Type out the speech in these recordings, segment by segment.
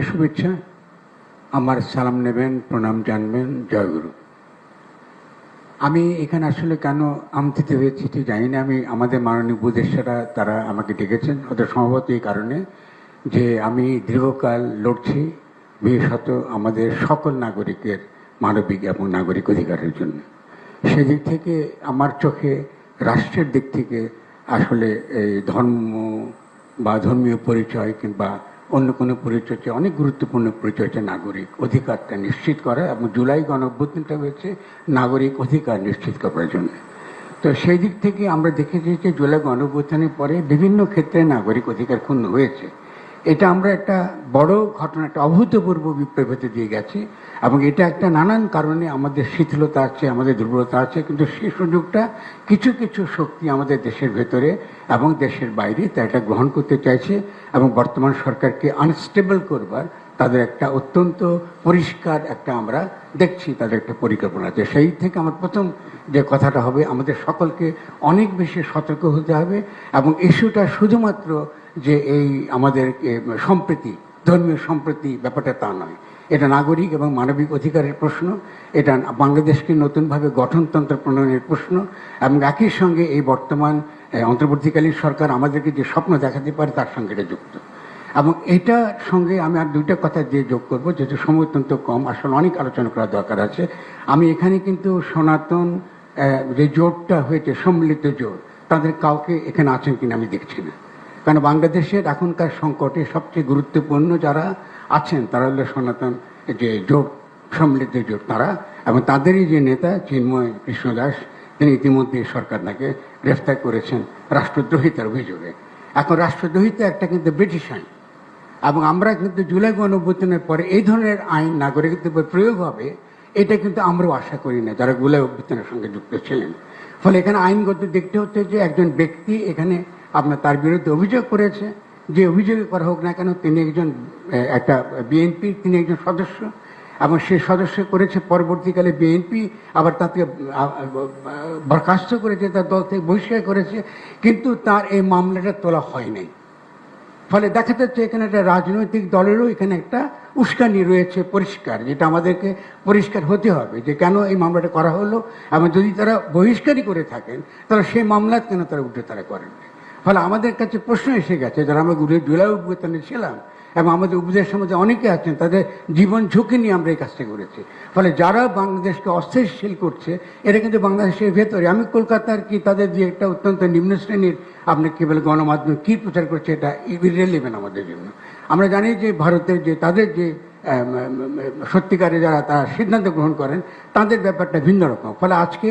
সবাইকে শুভেচ্ছা। আমার সালাম নেবেন, প্রণাম জানবেন। জয়গুরু আমি এখানে আসলে কেন আমতিতে হয়েছি ঠিক জানি না। আমি আমাদের মাননীয় উপদেষ্টারা তারা আমাকে ডেকেছেন। ওদের সম্ভবত এই কারণে যে আমি দীর্ঘকাল লড়ছি, বিশেষত আমাদের সকল নাগরিকের মানবিক এবং নাগরিক অধিকারের জন্য। সেদিক থেকে আমার চোখে, রাষ্ট্রের দিক থেকে আসলে এই ধর্ম বা ধর্মীয় পরিচয় কিংবা অন্য কোনো পরিচয় অনেক গুরুত্বপূর্ণ হচ্ছে নাগরিক অধিকারটা নিশ্চিত করা এবং জুলাই গণঅভ্যুত্থানটা হয়েছে, নাগরিক অধিকার নিশ্চিত করার জন্য। তো সেই দিক থেকে আমরা দেখেছি যে জুলাই গণঅভ্যুত্থানের পরে বিভিন্ন ক্ষেত্রে নাগরিক অধিকার ক্ষুণ্ণ হয়েছে। এটা আমরা একটা বড় ঘটনা, একটা অভূতপূর্ব বিপ্লব হতে দিয়ে গেছি এবং এটা একটা নানান কারণে আমাদের শিথিলতা আছে, আমাদের দুর্বলতা আছে, কিন্তু সেই সুযোগটা কিছু কিছু শক্তি আমাদের দেশের ভেতরে এবং দেশের বাইরে তা এটা গ্রহণ করতে চাইছে এবং বর্তমান সরকারকে আনস্টেবল করবার তাদের একটা অত্যন্ত পরিষ্কার একটা আমরা দেখছি, তাদের একটা পরিকল্পনা আছে। সেই থেকে আমার প্রথম যে কথাটা হবে, আমাদের সকলকে অনেক বেশি সতর্ক হতে হবে এবং ইস্যুটা শুধুমাত্র যে এই আমাদের সম্প্রীতি, ধর্মীয় সম্প্রীতি ব্যাপারটা তা নয়। এটা নাগরিক এবং মানবিক অধিকারের প্রশ্ন, এটা বাংলাদেশকে নতুনভাবে গঠনতন্ত্র প্রণয়নের প্রশ্ন, এবং একই সঙ্গে এই বর্তমান অন্তর্বর্তীকালীন সরকার আমাদেরকে যে স্বপ্ন দেখাতে পারে তার সঙ্গে এটা যুক্ত। এবং এটার সঙ্গে আমি আর দুইটা কথা দিয়ে যোগ করব, যেহেতু সময় অত্যন্ত কম, আসলে অনেক আলোচনা করার দরকার আছে। আমি এখানে কিন্তু সনাতন যে জোটটা হয়েছে, সম্মিলিত জোট, তাদের কাউকে এখানে আছেন কিনা আমি দেখছি না। কারণ বাংলাদেশের এখনকার সংকটে সবচেয়ে গুরুত্বপূর্ণ যারা আছেন, তারা হলো সনাতন যে জোট, সম্মিলিত জোট তারা এবং তাদেরই যে নেতা চিন্ময় কৃষ্ণদাস তিনি ইতিমধ্যে সরকার তাকে গ্রেফতার করেছেন রাষ্ট্রদ্রোহিতার অভিযোগে। এখন রাষ্ট্রদ্রোহিতা একটা কিন্তু ব্রিটিশ আইন এবং আমরা কিন্তু জুলাই গণ অভ্যুত্থানের পরে এই ধরনের আইন নাগরিকত্বের উপর প্রয়োগ হবে, এটা কিন্তু আমরাও আশা করি না যারা জুলাই অভ্যুত্থানের সঙ্গে যুক্ত ছিলেন। ফলে এখানে আইনগত দেখতে হচ্ছে যে একজন ব্যক্তি এখানে আপনার তার বিরুদ্ধে অভিযোগ করেছে যে অভিযোগ করা হোক না কেন, তিনি একজন একটা বিএনপি, তিনি একজন সদস্য এবং সে সদস্য করেছে, পরবর্তীকালে বিএনপি আবার তাকে বরখাস্ত করেছে, তার দল থেকে বহিষ্কার করেছে, কিন্তু তার এই মামলাটা তোলা হয় নাই ফলে দেখা যাচ্ছে এখানে একটা রাজনৈতিক দলেরও এখানে একটা উস্কানি রয়েছে পরিষ্কার, যেটা আমাদেরকে পরিষ্কার হতে হবে যে কেন এই মামলাটা করা হলো এবং যদি তারা বহিষ্কারই করে থাকেন, তাহলে সেই মামলা কেন তারা উঠে তারা করেন? ফলে আমাদের কাছে প্রশ্ন এসে গেছে যারা আমরা গুরু জুলাই অভ্যুত্থানে ছিলাম এবং আমাদের উপদেশ সমাজে অনেকে আছেন, তাদের জীবন ঝুঁকি নিয়ে আমরা এই কাজটা করেছি। ফলে যারা বাংলাদেশকে অস্থিরশীল করছে এটা কিন্তু বাংলাদেশের ভেতরে। আমি কলকাতার কি তাদের যে একটা অত্যন্ত নিম্ন শ্রেণির, আপনি কি বলে গণমাধ্যম কি প্রচার করছে, এটা ইরেলিভেন্ট আমাদের জন্য। আমরা জানি যে ভারতের যে তাদের যে সত্যিকারে যারা তারা সিদ্ধান্ত গ্রহণ করেন, তাদের ব্যাপারটা ভিন্ন রকম। ফলে আজকে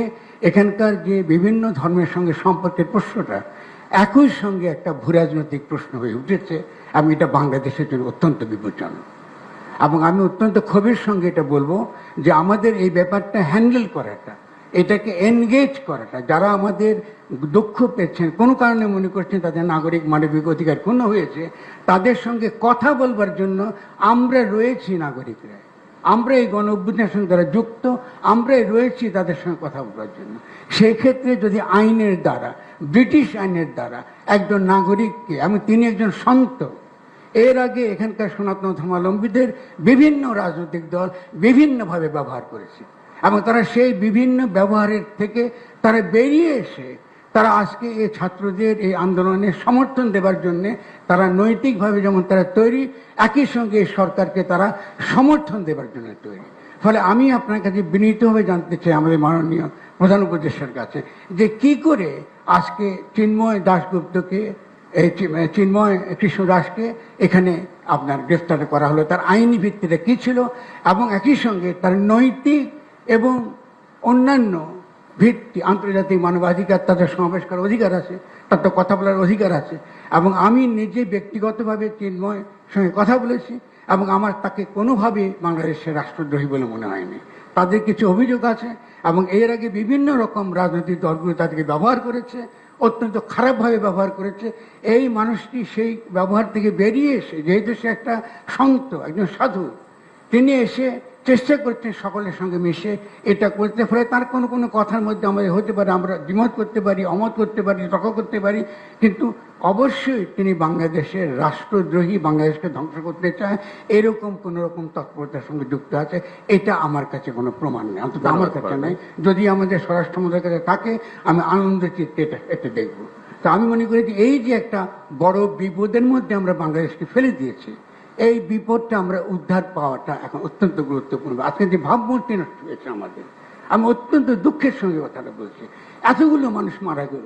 এখানকার যে বিভিন্ন ধর্মের সঙ্গে সম্পর্কের প্রশ্নটা একই সঙ্গে একটা ভূরাজনৈতিক প্রশ্ন হয়ে উঠেছে। আমি এটা বাংলাদেশের জন্য অত্যন্ত বিপজ্জনক। এবং আমি অত্যন্ত ক্ষোভের সঙ্গে এটা বলব যে আমাদের এই ব্যাপারটা হ্যান্ডেল করাটা, এটাকে এনগেজ করাটা, যারা আমাদের দুঃখ পেয়েছেন, কোনো কারণে মনে করছেন তাদের নাগরিক মানবিক অধিকার কোনো হয়েছে, তাদের সঙ্গে কথা বলবার জন্য আমরা রয়েছি নাগরিকরা আমরা এই গণ অভ্যুত্থানের যারা যুক্ত, আমরাই রয়েছি তাদের সঙ্গে কথা বলার জন্য। সেই ক্ষেত্রে যদি আইনের দ্বারা, ব্রিটিশ আইনের দ্বারা একজন নাগরিককে এবং তিনি একজন সন্ত, এর আগে এখানকার সনাতন ধর্মাবলম্বীদের বিভিন্ন রাজনৈতিক দল বিভিন্নভাবে ব্যবহার করেছে। এবং তারা সেই বিভিন্ন ব্যবহারের থেকে তারা বেরিয়ে এসে তারা আজকে এই ছাত্রদের এই আন্দোলনের সমর্থন দেবার জন্য তারা নৈতিকভাবে যেমন তারা তৈরি, একই সঙ্গে এই সরকারকে তারা সমর্থন দেবার জন্য তৈরি। ফলে আমি আপনার কাছে বিনীতভাবে জানতে চাই আমাদের মাননীয় প্রধান উপদেষ্টার কাছে, যে কি করে আজকে চিন্ময় দাশগুপ্তকে চিন্ময় কৃষ্ণ দাসকে এখানে আপনার গ্রেফতার করা হলো, তার আইনি ভিত্তিটা কি ছিল এবং একই সঙ্গে তার নৈতিক এবং অন্যান্য ভিত্তি, আন্তর্জাতিক মানবাধিকার তাদের সমাবেশ করার অধিকার আছে তার তো কথা বলার অধিকার আছে। এবং আমি নিজে ব্যক্তিগতভাবে চিন্ময় সঙ্গে কথা বলেছি, এবং আমার তাকে কোনোভাবে বাংলাদেশের রাষ্ট্রদ্রোহী বলে মনে হয়নি। তাদের কিছু অভিযোগ আছে, এবং এর আগে বিভিন্ন রকম রাজনৈতিক দলগুলো তাদেরকে ব্যবহার করেছে, অত্যন্ত খারাপভাবে ব্যবহার করেছে। এই মানুষটি সেই ব্যবহার থেকে বেরিয়ে এসে, যেহেতু সে একটা সন্ত, একজন সাধু, তিনি এসে চেষ্টা করছেন সকলের সঙ্গে মিশে এটা করতে ফলে তার কোনো কোনো কথার মধ্যে আমাদের হতে পারে আমরা দ্বিমত করতে পারি অমত করতে পারি তর্ক করতে পারি কিন্তু অবশ্যই তিনি বাংলাদেশের রাষ্ট্রদ্রোহী বাংলাদেশকে ধ্বংস করতে চায়। এরকম কোন রকম তৎপরতার সঙ্গে যুক্ত আছে এটা আমার কাছে কোনো প্রমাণ নেই অন্তত আমার কাছে নেই। যদি আমাদের স্বরাষ্ট্র মন্ত্রীর কাছে থাকে আমি আনন্দ চিত্তে এটা এটা দেখব। তা আমি মনে করি যে এই যে একটা বড় বিপদের মধ্যে আমরা বাংলাদেশকে ফেলে দিয়েছি এই বিপদটা আমরা উদ্ধার পাওয়াটা এখন অত্যন্ত গুরুত্বপূর্ণ। আজকে যে ভাবমূর্তি নষ্ট হয়েছে আমাদের, আমি অত্যন্ত দুঃখের সঙ্গে কথাটা বলছি। এতগুলো মানুষ মারা গেল,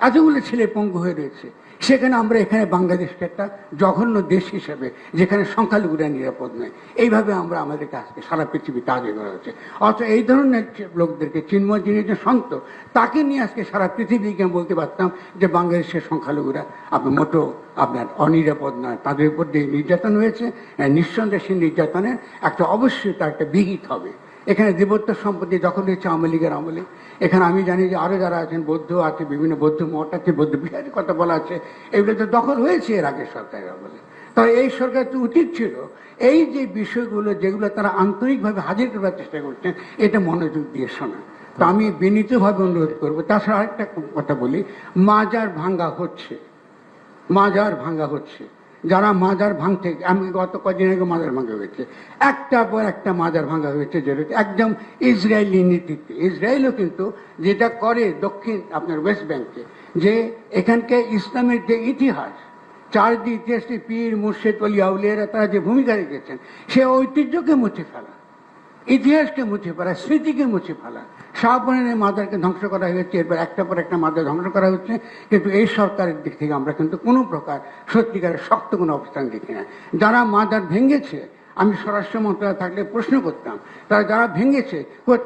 এতগুলো ছেলে পঙ্গু হয়ে রয়েছে। সেখানে আমরা এখানে বাংলাদেশকে একটা জঘন্য দেশ হিসেবে যেখানে সংখ্যালঘুরা নিরাপদ নয়। এইভাবে আমরা আমাদেরকে আজকে সারা পৃথিবীতে আগে করা হচ্ছে। অথচ এই ধরনের লোকদেরকে চিন্ময় যিনি যে সন্ত তাকে নিয়ে আজকে সারা পৃথিবীকে বলতে পারতাম যে বাংলাদেশের সংখ্যালঘুরা আপনার মোটো আপনার অনিরাপদ নয়। তাদের উপর যে নির্যাতন হয়েছে আহ, নিঃসন্দেহে সেই নির্যাতনের একটা অবশ্যই তার একটা বিহিত হবে। এখানে দেবত্ব সম্পত্তি দখল হয়েছে আওয়ামী লীগের আমলে এখানে আমি জানি যে আরও যারা আছেন, বৌদ্ধ আছে, বিভিন্ন বৌদ্ধ মঠ আছে, বৌদ্ধ বিহারের কথা বলা আছে, এগুলো তো দখল হয়েছে এর আগে সরকারের আমলে। তবে এই সরকার তো উচিত ছিল, এই যে বিষয়গুলো যেগুলো তারা আন্তরিকভাবে হাজির করার চেষ্টা করছেন, এটা মনোযোগ দিয়ে শোনা। তো আমি বিনীতভাবে অনুরোধ করব, তাছাড়া আরেকটা কথা বলি, মাজার ভাঙ্গা হচ্ছে, মাজার ভাঙ্গা হচ্ছে। যারা মাজার ভাঙতে, আমি গত কদিন আগে মাজার ভাঙা হয়েছে। একটা পর একটা মাজার ভাঙা হয়েছে যেটা একদম ইসরায়েলি নীতিতে ইসরায়েলও কিন্তু যেটা করে দক্ষিণ, আপনার ওয়েস্ট ব্যাংকে, যে এখানকে ইসলামের যে ইতিহাস, চারদিক ইতিহাসটি পীর মুর্শেদ অলিয়া আউলিয়ারা তারা যে ভূমিকা রেখেছেন, সে ঐতিহ্যকে মুছে ফেলা। ইতিহাসকে মুছে ফেলা স্মৃতিকে মুছে ফেলা। শাহপুরানের মাদারকে ধ্বংস করা হয়েছে, এরপর একটা পর একটা মাদার ধ্বংস করা হচ্ছে। কিন্তু এই সরকারের দিক থেকে আমরা কিন্তু কোনো প্রকার সত্যিকারের শক্ত কোনো অবস্থান দেখি না। যারা মাদার ভেঙেছে, আমি স্বরাষ্ট্র মন্ত্রণালয় থাকলে প্রশ্ন করতাম, তারা যারা ভেঙেছে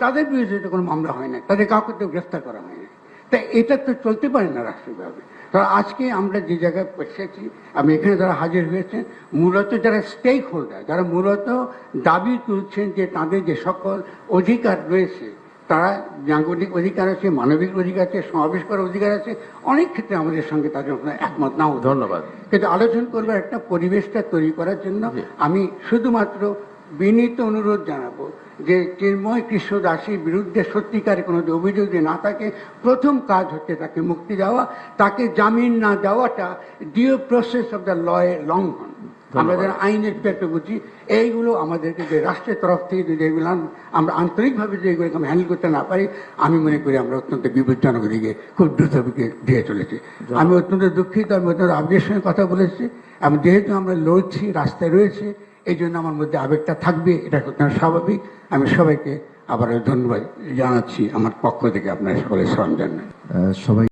তাদের বিরুদ্ধে কোনো মামলা হয় না, তাদের কাউকে তো গ্রেফতার করা হয় না। তাই এটা তো চলতে পারে না রাষ্ট্রীয়ভাবে। তো আজকে আমরা যে জায়গায় এসেছি আমি এখানে যারা হাজির হয়েছেন মূলত যারা স্টেক হোল্ডার যারা মূলত দাবি তুলছেন যে তাদের যে সকল অধিকার রয়েছে তারা নাগরিক অধিকার আছে মানবিক অধিকার আছে সমাবেশ করার অধিকার আছে অনেক ক্ষেত্রে আমাদের সঙ্গে তাদের একমত নাও ধন্যবাদ। কিন্তু আলোচনা করবার একটা পরিবেশটা তৈরি করার জন্য আমি শুধুমাত্র বিনীত অনুরোধ জানাব যে চিন্ময় কৃষ্ণ দাসীর বিরুদ্ধে সত্যিকারের কোনো অভিযোগ যদি না থাকে প্রথম কাজ হচ্ছে তাকে মুক্তি দেওয়া। তাকে জামিন না দেওয়াটা ডিও প্রসেস অফ দ্য লয়ের লঙ্ঘন। আমরা যারা আইনের পেটে বুঝি। এইগুলো আমাদেরকে যে রাষ্ট্রের তরফ থেকে যদি এগুলো আমরা আন্তরিকভাবে যদি এগুলোকে আমি হ্যান্ডেল করতে না পারি আমি মনে করি আমরা অত্যন্ত বিপজ্জনক দিকে খুব দ্রুত দিকে দিয়ে চলেছি। আমি অত্যন্ত দুঃখিত আমি অত্যন্ত আবেগের সঙ্গে কথা বলেছি। এবং যেহেতু আমরা লড়ছি রাস্তায় রয়েছে এই জন্য আমার মধ্যে আবেগটা থাকবে, এটা স্বাভাবিক। আমি সবাইকে আবার ধন্যবাদ জানাচ্ছি, আমার পক্ষ থেকে আপনার সকলের সরঞ্জাম সবাই